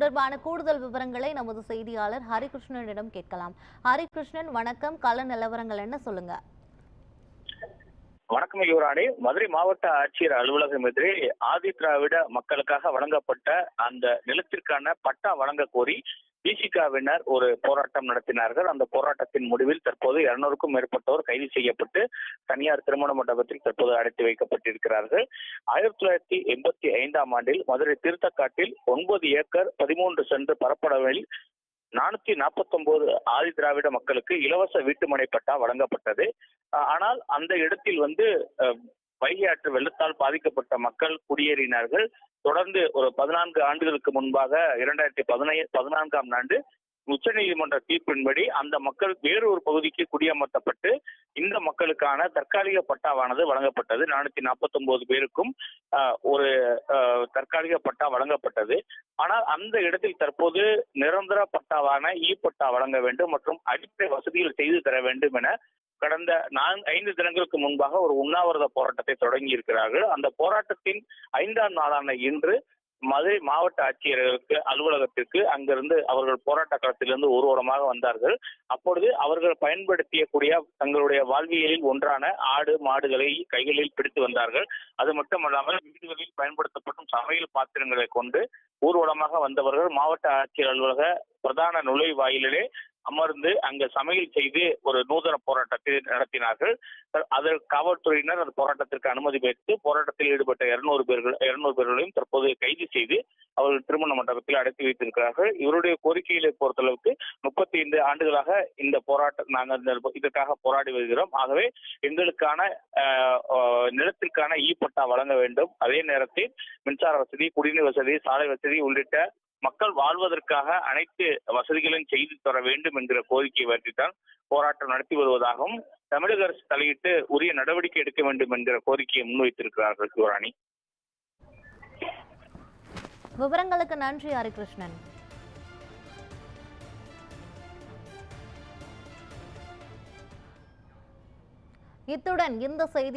தொடர்பான கூடுதல் விவரங்களை நமது செய்தியாளர் ஹரிகிருஷ்ணனிடம் கேட்கலாம். ஹரிகிருஷ்ணன் வணக்கம். கள நிலவரங்கள் என்ன சொல்லுங்க? வணக்கம் யுவராணி. மதுரை மாவட்ட ஆட்சியர் அலுவலகம் எதிரே ஆதி திராவிட மக்களுக்காக வழங்கப்பட்ட அந்த நிலத்திற்கான பட்டா வழங்க கோரி பிசிகாவினர் ஒரு போராட்டம் நடத்தினார்கள். அந்த போராட்டத்தின் முடிவில் தற்போது இருநூறுக்கும் மேற்பட்டோர் கைது செய்யப்பட்டு தனியார் திருமண மண்டபத்தில் தற்போது அடைத்து வைக்கப்பட்டிருக்கிறார்கள். ஆயிரத்தி தொள்ளாயிரத்தி எண்பத்தி ஐந்தாம் ஆண்டில் மதுரை திருத்தக்காட்டில் ஒன்பது ஏக்கர் பதிமூன்று சென்று பரப்பளவில் நானூத்தி நாற்பத்தி ஒன்பது ஆதி திராவிட மக்களுக்கு இலவச வீட்டுமனை பட்டா வழங்கப்பட்டது. ஆனால் அந்த இடத்தில் வந்து அஹ், வைகை ஆற்று வெள்ளத்தால் பாதிக்கப்பட்ட மக்கள் குடியேறினார்கள். தொடர்ந்து ஒரு பதினான்கு ஆண்டுகளுக்கு முன்பாக இரண்டாயிரத்தி பதினை பதினான்காம் ஆண்டு உச்சநீதிமன்ற தீர்ப்பின்படி அந்த மக்கள் வேறு ஒரு பகுதிக்கு குடியமர்த்தப்பட்டு இந்த மக்களுக்கான தற்காலிக பட்டாவானது வழங்கப்பட்டது. நானூத்தி நாற்பத்தி ஒன்பது பேருக்கும் ஒரு தற்காலிக பட்டா வழங்கப்பட்டது. ஆனால் அந்த இடத்தில் தற்போது நிரந்தர பட்டாவான இ பட்டா வழங்க வேண்டும் மற்றும் அடிப்படை வசதிகள் செய்து தர வேண்டும் என கடந்த நான் ஐந்து தினங்களுக்கு முன்பாக ஒரு உண்ணாவிரத போராட்டத்தை தொடங்கி இருக்கிறார்கள் அந்த போராட்டத்தின் ஐந்தாம் நாளான இன்று மதுரை மாவட்ட ஆட்சியர்களுக்கு அலுவலகத்திற்கு அங்கிருந்து அவர்கள் போராட்ட களத்திலிருந்து ஊர்வலமாக வந்தார்கள். அப்பொழுது அவர்கள் பயன்படுத்திய கூடிய தங்களுடைய வாழ்வியலில் ஒன்றான ஆடு மாடுகளை கைகளில் பிடித்து வந்தார்கள். அது மட்டுமல்லாமல் வீடுகளில் பயன்படுத்தப்படும் சமையல் பாத்திரங்களை கொண்டு ஊர்வலமாக வந்தவர்கள் மாவட்ட ஆட்சியர் அலுவலக பிரதான நுழைவாயிலே அமர்ந்து அங்கு சமையல் செய்து ஒரு நூதன போராட்டத்தை நடத்தினார்கள். அதற்கு காவல்துறையினர் அந்த போராட்டத்திற்கு அனுமதி பெற்று போராட்டத்தில் ஈடுபட்ட இருநூறு பேர்கள் இருநூறு பேர்களையும் தற்போது கைது செய்து அவர்கள் திருமண மண்டபத்தில் அடைத்து வைத்திருக்கிறார்கள். இவருடைய கோரிக்கைகளை பொறுத்தளவுக்கு முப்பத்தி ஐந்து ஆண்டுகளாக இந்த போராட்டம் நாங்கள் இதற்காக போராடி வருகிறோம். ஆகவே எங்களுக்கான நிலத்திற்கான ஈ பட்டா வழங்க வேண்டும். அதே நேரத்தில் மின்சார வசதி குடிநீர் வசதி சாலை வசதி உள்ளிட்ட மக்கள் வாழ்வதற்காக அனைத்து வசதிகளையும் செய்து தர வேண்டும் என்கிற கோரிக்கையை வற்றித்தான் போராட்டம் நடத்தி வருவதாகவும் தமிழக அரசு தலையிட்டு உரிய நடவடிக்கை எடுக்க வேண்டும் என்கிற கோரிக்கையை முன்வைத்திருக்கிறார்கள் சிவராணி. விவரங்களுக்கு நன்றி ஹரிகிருஷ்ணன். இத்துடன் இந்த செய்தி